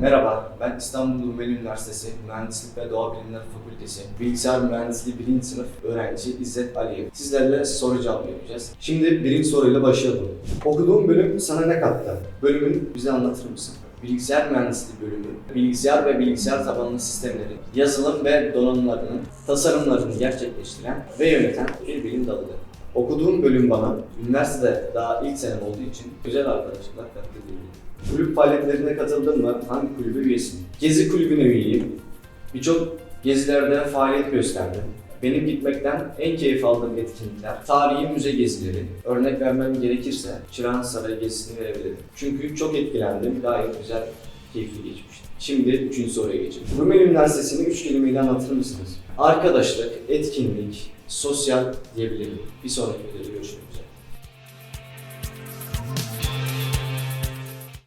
Merhaba, ben İstanbul Rumeli Üniversitesi Mühendislik ve Doğa Bilimleri Fakültesi Bilgisayar Mühendisliği 1. sınıf öğrenci İzzet Aliyev. Sizlerle soru cevap yapacağız. Şimdi birinci soruyla başlayalım. Okuduğun bölüm sana ne kattı? Bölümün bize anlatır mısın? Bilgisayar Mühendisliği bölümü, bilgisayar ve bilgisayar tabanlı sistemleri, yazılım ve donanımlarının tasarımlarını gerçekleştiren ve yöneten bir bilim dalıdır. Okuduğum bölüm bana, üniversitede daha ilk senem olduğu için güzel arkadaşlıklar kattı diyebilirim. Kulüp faaliyetlerine katıldın mı? Hangi kulübe üyesin? Gezi kulübüne üyeyim. Birçok gezilerde faaliyet gösterdim. Benim gitmekten en keyif aldığım etkinlikler tarihi müze gezileri. Örnek vermem gerekirse Çırağan Sarayı gezisini verebilirim. Çünkü çok etkilendim. Gayet güzel, keyifli geçmişti. Şimdi üçüncü soruya geçelim. Rumeli Üniversitesi'ni üç kelimeyle anlatır mısınız? Arkadaşlık, etkinlik, sosyal diyebilirim. Bir sonraki videoda görüşmek üzere.